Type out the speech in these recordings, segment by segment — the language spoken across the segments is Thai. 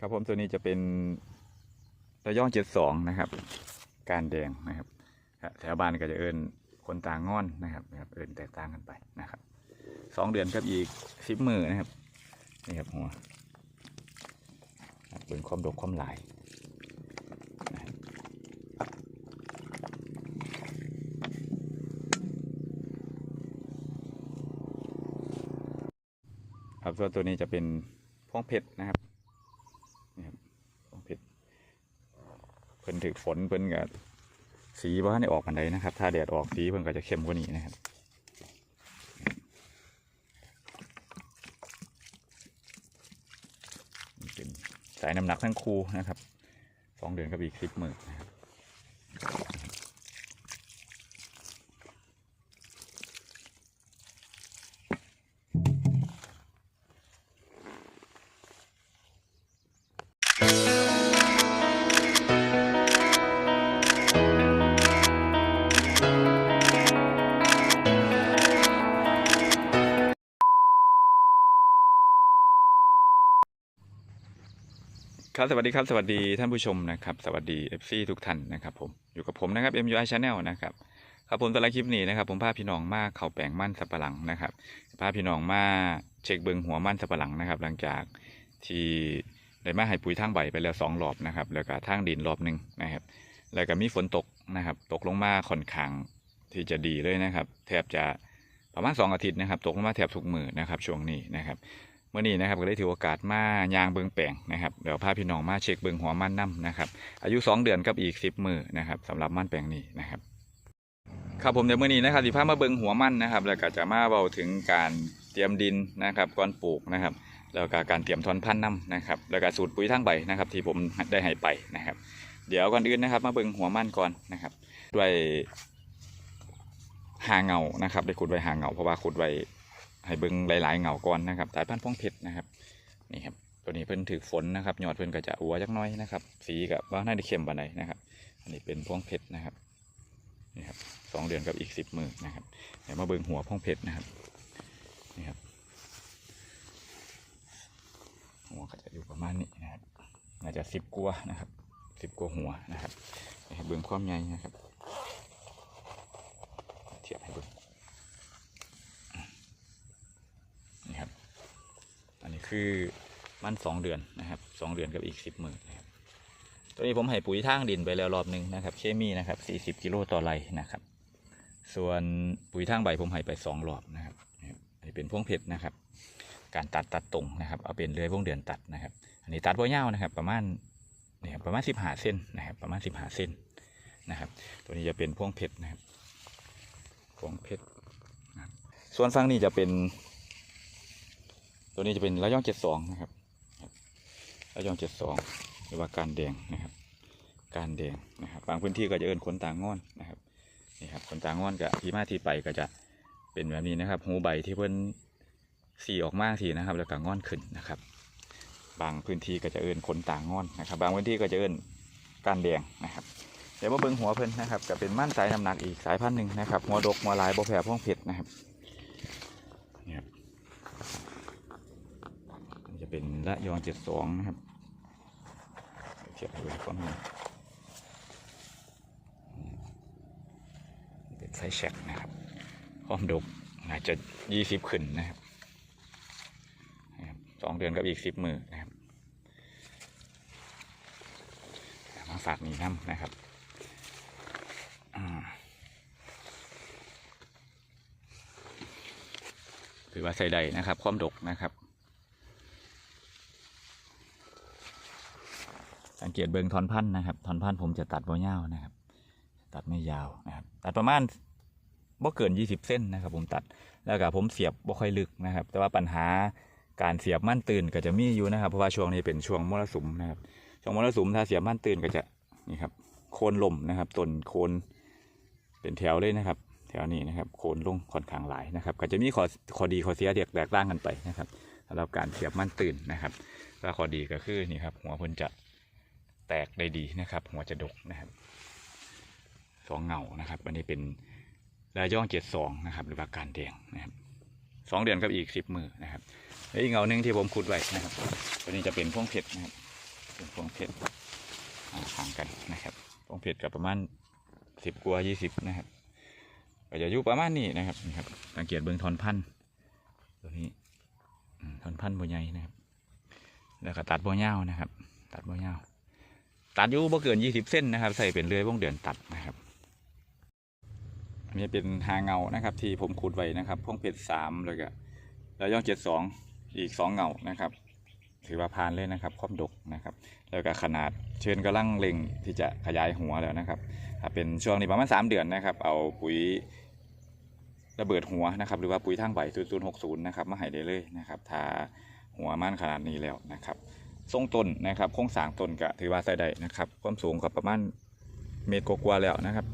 ครับผมตัวนี้จะเป็นระย่องเจ็ดสองนะครับ การแดงนะครับแถวบ้านก็จะเอินคนต่างงอนนะครับนะครับเอิ้นแตกต่างกันไปนะครับสองเดือนกับอีกสิบมือนะครับนี่ครับหัวเป็นความดกความหลายครับครับส่วนตัวนี้จะเป็นพ่วงเพชรนะครับ นี่ครับต้องผิดเพิ่น ถึกฝนเพิ่นกับสีบ้านได้ออกมันใดนะครับ ถ้าแดดออกสีเพิ่นก็จะเข้มกว่านี้นะครับสายน้ำหนักทั้งคู่นะครับสองเดือนกับอีกสิบหมื่นนะครับ ครับสวัสดีครับสวัสดีท่านผู้ชมนะครับสวัสดี FC ทุกท่านนะครับผมอยู่กับผมนะครับ MUI Channel นะครับครับผมสำหรับคลิปนี้นะครับ ผมพาพี่น้องมาเข่าแปลงมั่นสับปะหลังนะครับพาพี่น้องมาเช็คเบิงหัวมั่นสับปะหลังนะครับ หลังจากที่ได้มาให้ปุ๋ยทางใบไปแล้วสองรอบนะครับ แล้วก็ทางดินรอบหนึ่งนะครับ แล้วก็มีฝนตกนะครับ ตกลงมาค่อนข้างที่จะดีเลยนะครับ แทบจะประมาณสองอาทิตย์นะครับ ตกลงมาแทบทุกมือนะครับ ช่วงนี้นะครับ เมื่อนี้นะครับก็ได้ถือโอกาสมายางเบิงแปลงนะครับเดี๋ยวพาพี่น้องมาเช็คเบิงหัวมันน้ำนะครับอายุ 2 เดือนกับอีก 10 มือนะครับสำหรับมันแปลงนี้นะครับครับผมเดี๋ยวมื่อนี้นะครับสิพามาเบิงหัวมันนะครับ แล้วก็จะมาเบาถึงการเตรียมดินนะครับก่อนปลูกนะครับ แล้วก็การเตรียมทอนพันธุ์น้ำนะครับ แล้วก็สูตรปุ๋ยทางใบนะครับที่ผมได้ให้ไปนะครับ เดี๋ยวก่อนอื่นนะครับ มาเบิงหัวมันก่อนนะครับ ด้วยหาเงานะครับ ได้ขุดไว้หาเงาเพราะว่าขุดไว้ ให้เบิ่งหลาย ๆเหงาก่อนนะครับสายพันธุ์พ่องเพชรนะครับนี่ครับตัวนี้เพิ่นถือฝนนะครับยอดเพิ่นก็จะอัวจักน้อยนะครับ สีกับว่าน่าจะเข้มปานใดนะครับ อันนี้เป็นพ่องเพชรนะครับนี่ครับสองเดือนกับอีกสิบมือนะครับเดี๋ยวมาเบิ่งหัวพ่องเพชรนะครับนี่ครับหัวก็จะอยู่ประมาณนี้นะครับน่าจจะสิบกัวนะครับสิบกัวหัวนะครับเบเบิ่งความใหญ่นะครับ เทียบให้เบิ่ง นี่ครับ อันนี้ คือมันสองเดือนนะครับสองเดือนกับอีกสิบหมื่นนะครับตัวนี้ผมให้ปุ๋ยทางดินไปแล้วรอบหนึ่งนะครับ เคมีนะครับสี่สิบกิโลต่อไรนะครับ ส่วนปุ๋ยทางใบผมให้ไปสองรอบนะครับนะครับอันนี้เป็นพวงเพชรนะครับ การตัดตัดตรงนะครับเอาเป็นเลื่อยพวงเดือนตัดนะครับ อันนี้ตัดพ่อยานะครับ ประมาณนี่ครับประมาณสิบห้าเส้นนะครับ ประมาณสิบห้าเส้นนะครับ ตัวนี้จะเป็นพวงเพชรนะครับพวงเพชรนะครับส่วนฝั่งนี้จะเป็น ตัวนี้จะเป็นระยองเจ็ดสองนะครับระยองเจ็ดสองหรือว่าการแดงนะครับ การแดงนะครับบางพื้นที่ก็จะเอิ้นขนต่างงอนนะครับนี่ครับขนต่างงอนกับที่มาที่ไปก็จะเป็นแบบนี้นะครับหูใบที่เพิ่นสีออกมากสีนะครับ แล้วก็งอนขึ้นนะครับ บางพื้นที่ก็จะเอิ้นขนต่างงอนนะครับ บางพื้นที่ก็จะเอิ้นการแดงนะครับเดี๋ยวมาเบิ่งหัวเพิ่นนะครับก็เป็นม่านสายน้ำหนักอีกสายพันธุ์หนึ่งนะครับหัวดกหัวลายบ่แผ่พ่องเพชรนะครับนี่ครับ จะ เป็นละยองเจ็ดสองนะครับเทียบให้ดูความนี้เป็นไซแชกนะครับความดกอาจจะยี่สิบขึ้นนะครับสองเดือนกับอีกสิบมือนะครับมาฝากนี้น้ำนะครับถือว่าใส่ใดนะครับ ความดกนะครับ สังเกตเบิงทอนพันธุ์นะครับทอนพันธุ์ผมจะตัดบ่ยาวนะครับ ตัดไม่ยาวนะครับ ตัดประมาณบ่เกิน 20 เส้นนะครับ ผมตัดแล้วก็ผมเสียบบ่ค่อยลึกนะครับ แต่ว่าปัญหาการเสียบมั่นตื่นก็จะมีอยู่นะครับ เพราะว่าช่วงนี้เป็นช่วงมรสุมนะครับช่วงมรสุมถ้าเสียบมั่นตื่นก็จะนี่ครับ โคนลมนะครับต้นโคนเป็นแถวเลยนะครับ แถวนี้นะครับ โคนลงค่อนข้างหลายนะครับ ก็จะมีข้อข้อดีข้อเสียแตกต่างกันไปนะครับสำหรับการเสียบมั่นตื่นนะครับแล้วข้อดีก็คือนี่ครับหัวเพิ่นจะ แตกได้ดีนะครับ หัวจะดกนะครับสองเงานะครับอันนี้เป็นรายย่องเจ็ดสองนะครับ หรือว่าการแดงนะครับสองเดือนกับอีกสิบมือนะครับแล้วอีกเงาหนึ่งที่ผมขุดไว้นะครับตัวนี้จะเป็นพวงเพชรนะครับเป็นพวงเพชรอ่าห่างกันนะครับพวงเพชรกับประมาณสิบกว่ายี่สิบนะครับก็จะอยู่ประมาณนี้นะครับนี่ครับสังเกตเบื้องทอนพันธุ์ตัวนี้ทอนพันธุ์บัวใหญ่นะครับ แล้วก็ตัดบัวยานะครับ ตัดบัวยา ตัดอยู่บ่เกินยี่สิบเส้นนะครับ ใส่เป็นเลื่อยวงเดือนตัดนะครับอันนี้เป็นหางเงานะครับ ที่ผมขุดไว้นะครับพวงเพชรสามแล้วก็แล้วย่องเจ็ดสองอีกสองเงานะครับ ถือว่าผ่านเลยนะครับความดกนะครับ แล้วก็ขนาดเชิญกำลังเล็งที่จะขยายหัวแล้วนะครับถ้าเป็นช่วงนี้ประมาณ3เดือนนะครับ เอาปุ๋ยระเบิดหัวนะครับหรือว่าปุ๋ยทางใบ0060นะครับมาให้ได้เลยนะครับถ้าหัวมันขนาดนี้แล้วนะครับ ทรงต้นนะครับโครงสร้างต้นก็ถือว่าใส่ได้นะครับ ความสูงก็ประมาณเมตรกว่าแล้วนะครับ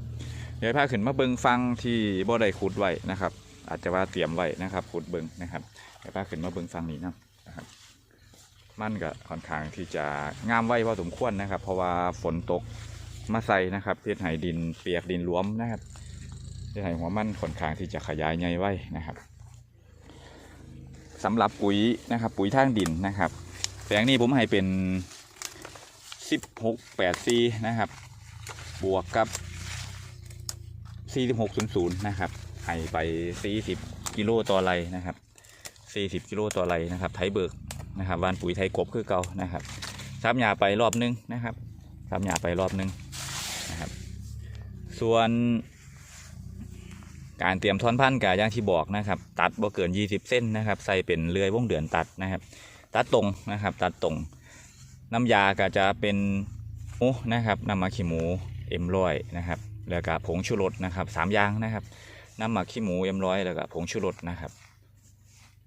เดี๋ยวพาขึ้นมาเบิงฟังที่บ่ได้ขุดไว้นะครับ อาจจะว่าเตรียมไว้นะครับขุดเบิงนะครับเดี๋ยวพาขึ้นมาเบิงฟังนี้นะนะครับมันก็ค่อนข้างที่จะงามไว้พอสมควรนะครับ เพราะว่าฝนตกมาใส่นะครับเพื่อให้ดินเปียกดินหลวมนะครับเพื่อให้หัวมันค่อนข้างที่จะขยายใหญ่ไว้นะครับสำหรับปุ๋ยนะครับ ปุ๋ยทางดินนะครับ แปลงนี้ผมให้เป็น16 8 4นะครับ บวกกับ4600นะครับให้ไป40กิโลต่อไรนะครับ40กิโลต่อไรนะครับ ไถเบิกนะครับวานปุ๋ยไทยกบคือเก่านะครับซับหญ้าไปรอบนึงนะครับซับหญ้าไปรอบนึงนะครับ ส่วน การเตรียมท่อนพันธุ์กาอย่างที่บอกนะครับ ตัดบ่เกิน 20 เส้นนะครับ ใส่เป็นเลื่อยวงเดือนตัดนะครับ ตัดตรงนะครับ ตัดตรงน้ำยาก็จะเป็นหมูนะครับน้ำมักขี้หมูเอ็มร้อยนะครับแล้วก็ผงชูรสนะครับสามอย่างนะครับน้ำหมักขี้หมูเอ็มร้อยแล้วก็ผงชูรสนะครับ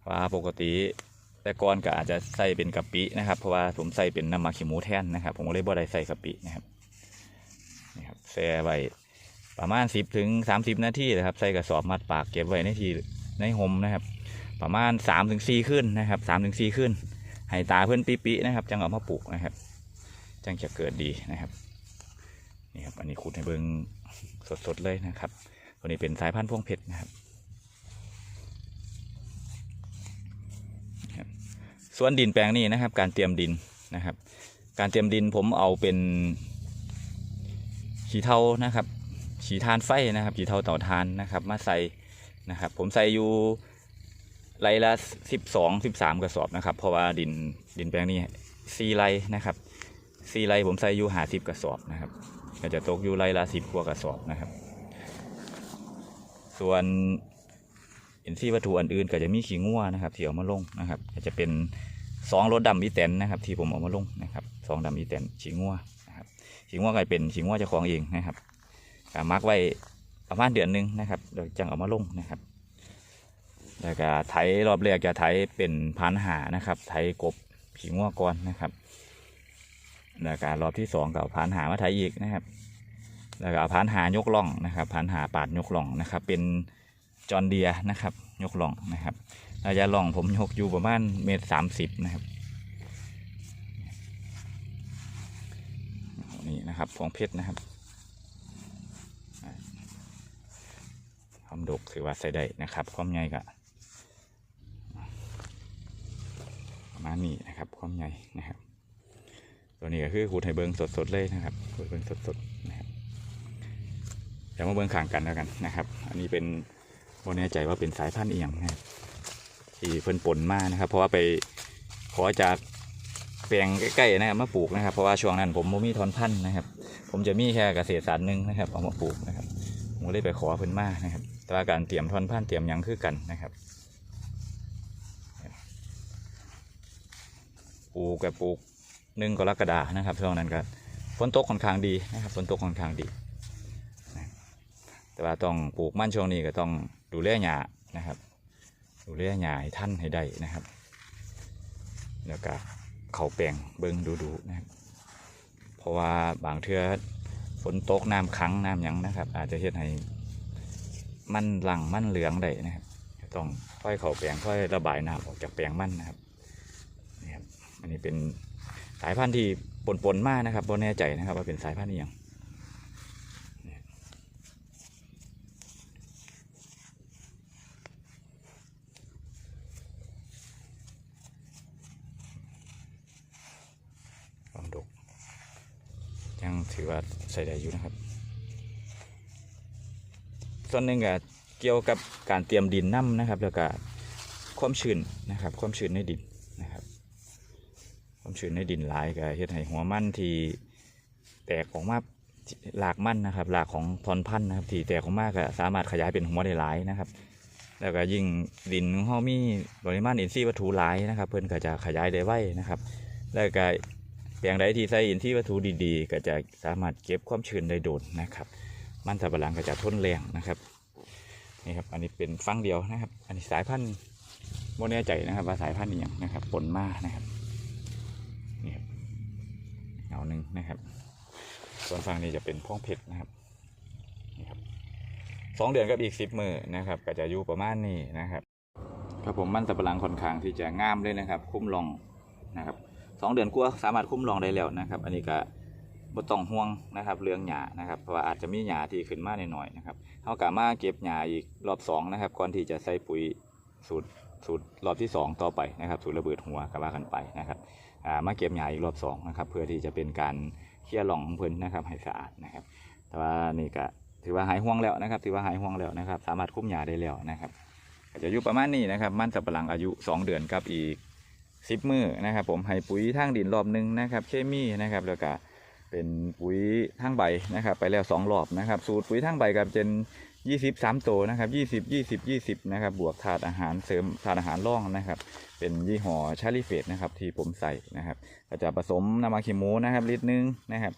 ว่าปกติแต่ก่อนก็อาจจะใส่เป็นกะปินะครับเพราะว่าผมใส่เป็นน้ำหมักขี้หมูแทนนะครับ ผมก็เลยบ่ได้ใส่กะปินะครับนี่ครับแช่ไว้ประมาณ 10ถึง30 นาทีนะครับ ใส่กระสอบมัดปากเก็บไว้ในที่ในห่มนะครับ ประมาณ3ถึง4ขึ้นนะครับ3ถึง4ขึ้น ให้ตาเพื่อนปิๆนะครับ จังเอามาปลูกนะครับ จังจะเกิดดีนะครับนี่ครับอันนี้ขุดให้เบิ่งสดๆเลยนะครับตัวนี้เป็นสายพันธุ์พวงเพชรนะครับส่วนดินแปลงนี้นะครับ การเตรียมดินนะครับ การเตรียมดินผมเอาเป็นขี้เทานะครับขี้ทานไฟนะครับขี้เทาเต่าทานนะครับ มาใส่นะครับ ผมใส่อยู่ ไรละสิบสองสิบสามกระสอบนะครับ เพราะว่าดินดินแปลงนี้สี่ไรนะครับสี่ไรผมใส่อยู่หาสิบกระสอบนะครับ ก็จะตกอยู่ไรละสิบกว่ากระสอบนะครับ ส่วนอินทรีย์วัตถุอันอื่นก็จะมีขี้งัวนะครับที่เอามาลงนะครับ ก็จะเป็นสองรถดำอีแตนนะครับ ที่ผมเอามาลงนะครับสองดำอีแตนขี้งัวนะครับขี้งัวก็เป็นขี้งัวเจ้าของเองนะครับก็มักไว้ประมาณเดือนหนึ่งนะครับเดี๋ยวจังเอามาลงนะครับ แล้วก็ไถรอบแรกจะไถเป็นพันหานะครับ ไถกบขี้งัวก่อนนะครับ แล้วก็รอบที่สองก็เอาพันหามาไถอีกนะครับ แล้วก็เอาพันหายกล่องนะครับพันหาปาดยกล่องนะครับ เป็นจอนเดียนะครับ ยกล่องนะครับระยะล่องผมยกอยู่ประมาณเมตรสามสิบนะครับนี่นะครับพวงเพชรนะครับความดกถือว่าใส่ได้นะครับความใหญ่ก็ประ มาณนี้นะครับความใหญ่นะครับ ตัวนี้ก็คือขูดให้เบิ้งสดๆเลยนะครับขูดเบิ้งสดๆนะครับเดี๋ยวมาเบิ้งข่างกันแล้วกันนะครับ อันนี้เป็นบ่แน่ใจว่าเป็นสายพันธุ์เอียงนะครับที่เพิ่นปนมากนะครับ เพราะว่าไปขอจากแปลงใกล้ๆนะครับมาปลูกนะครับ เพราะว่าช่วงนั้นผมบ่มีทอนพันธุ์นะครับ ผมจะมีแค่เกษตรศาสตร์หนึ่งนะครับเอามาปลูกนะครับผมเลยไปขอเพิ่นมากนะครับแต่ว่าการเตรียมทอนพันธุ์เตรียมยังคือกันนะครับ ลูกกับปลูกหนึ่งกรกฎานะครับช่วงนั้นก็ฝนตกค่อนข้างดีนะครับฝนตกค่อนข้างดี แต่ว่าต้องปลูกมั่นช่วงนี้ก็ต้องดูแลหญ้านะครับ ดูแลหญ้าให้ท่านให้ได้นะครับ แล้วก็เข่าแปลงเบิ้งดูดูนะครับเพราะว่าบางเทื่อฝนตกน้ำขังน้ำหยังนะครับ อาจจะเฮ็ดให้มันหลังมันเหลืองได้นะครับ ต้องค่อยเข่าแปลงค่อยระบายน้ำออกจากแปลงมันนะครับ อันนี้เป็นสายพันธุ์ที่ปนๆมากนะครับบ่แน่ใจนะครับว่าเป็นสายพันธุ์อหย่างความดก ยังถือว่าใส่ได้อยู่นะครับ ส่วนหนึ่งก็เกี่ยวกับการเตรียมดินน้ำนะครับ แล้วก็ความชื้นนะครับ ความชื้นในดิน ความชื้นในดินหลายก็เฮ็ดให้หัวมันที่แตกออกมาหลากมันนะครับหลากของทอนพันธุ์นะครับ ที่แตกออกมาก็สามารถขยายเป็นหัวได้หลายนะครับ แล้วก็ยิ่งดินของเฮามีปริมาณอินทรีย์วัตถุหลายนะครับ เพิ่นก็จะขยายได้ไวนะครับ แล้วก็แปลงใดที่ใส่อินทรีย์วัตถุดีๆ ก็จะสามารถเก็บความชื้นได้โดนนะครับ มันสับะหลังก็จะทนแรงนะครับนี่ครับอันนี้เป็นฟังเดียวนะครับ อันนี้สายพันธุ์โมแน่ใจนะครับ ว่าสายพันธุ์อย่างนะครับผลมานะครับ เงาหนึ่งนะครับ ส่วนฝั่งนี้จะเป็นพ่องเพชรนะครับนี่ครับสองเดือนกับอีกสิบมือนะครับ ก็จะอยู่ประมาณนี้นะครับครับผมมันสับหลังค่อนข้างที่จะงามเลยนะครับ คุ้มลองนะครับสองเดือนกว่าสามารถคุ้มลองได้แล้วนะครับ อันนี้ก็บ่ต้องห่วงนะครับเรื่องหญ้านะครับเพราะว่าอาจจะมีหญ้าที่ขึ้นมาหน่อยๆนะครับเขากะมาเก็บหญ้าอีกรอบสองนะครับก่อนที่จะใส่ปุ๋ยสูตรสูตรรอบที่สองต่อไปนะครับสูตรระเบิดหัวก็ว่ากันไปนะครับ มาเก็บหญ้าอีกรอบสองนะครับ เพื่อที่จะเป็นการเคลียร์หล่องของเพิ่นนะครับ ให้สะอาดนะครับ แต่ว่านี่ก็ถือว่าหายห่วงแล้วนะครับ ถือว่าหายห่วงแล้วนะครับ สามารถคุ้มหญ้าได้แล้วนะครับก็จะอยู่ประมาณนี้นะครับ มันสับปะหลังอายุ 2 เดือนกับอีก 10 มือนะครับ ผมให้ปุ๋ยทางดินรอบหนึงนะครับ เคมีนะครับ แล้วก็เป็นปุ๋ยทางใบนะครับ ไปแล้ว 2 รอบนะครับ สูตรปุ๋ยทางใบกับเป็น 20 3โตวนะครับ20 20 20นะครับ บวกถาดอาหารเสริมถาดอาหารร่องนะครับ เป็นยี่ห้อชาลีเฟสนะครับ ที่ผมใส่นะครับก็จะผสมน้ำมันขี้หมูนะครับ ลิตรหนึงนะครับ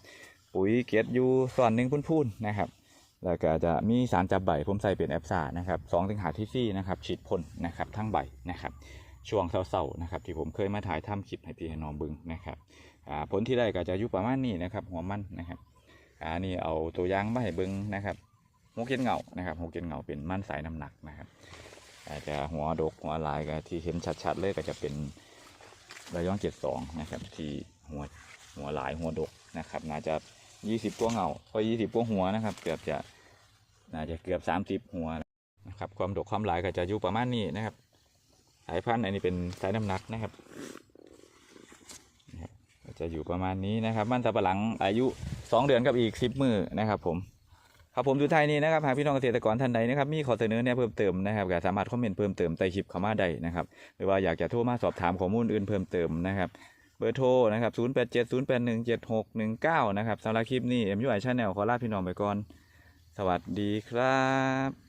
ปุ๋ยเกล็ดยูส่วนหนึ่งพุ่นๆนะครับ แล้วก็จะมีสารจับใบผมใส่เป็นแอปซ่านะครับสองถึงหาที่ซี่นะครับฉีดพ่นนะครับทั้งใบนะครับ ช่วงเศร้าๆนะครับที่ผมเคยมาถ่ายทำคลิปให้พี่ให้น้องบึงนะครับผลที่ได้ก็จะอยู่ประมาณนี้นะครับ หัวมันนะครับอ่านี่เอาตัวอย่างมาให้เบึงนะครับ หกเกนเงานะครับหกเกนเงาเป็นมันสายน้ำหนักนะครับ อาจจะหัวดกหัวลายก็ที่เห็นชัดๆเลยก็จะเป็นระยองเจ็ดสองนะครับที่หัวหัวหลายหัวดกนะครับน่าจะยี่สิบตัวเงาพอยี่สิบตัวหัวนะครับ เกือบจะน่าจะเกือบสามสิบหัวนะครับความดกความหลายก็จะอยู่ประมาณนี้นะครับสายพันธุ์อันนี้เป็นสายน้ำหนักนะครับจะอยู่ประมาณนี้นะครับ มันสับปะหลังอายุสองเดือนกับอีกสิบมือนะครับผม ครับผมดูไทยนี้นะครับหากพี่น้องเกษตรกรท่านใดนะครับมีข้อเสนอเนี่ยเพิ่มเติมนะครับก็สามารถคอมเมนต์เพิ่มเติมใต้คลิปเข้ามาได้นะครับหรือว่าอยากจะโทรมาสอบถามข้อมูลอื่นเพิ่มเติมนะครับเบอร์โทรนะครับ0 8 7 0 8 1 7 6 1 9นะครับสำหรับคลิปนี้ MUI Channel ขอลาพี่น้องไปก่อน สวัสดีครับ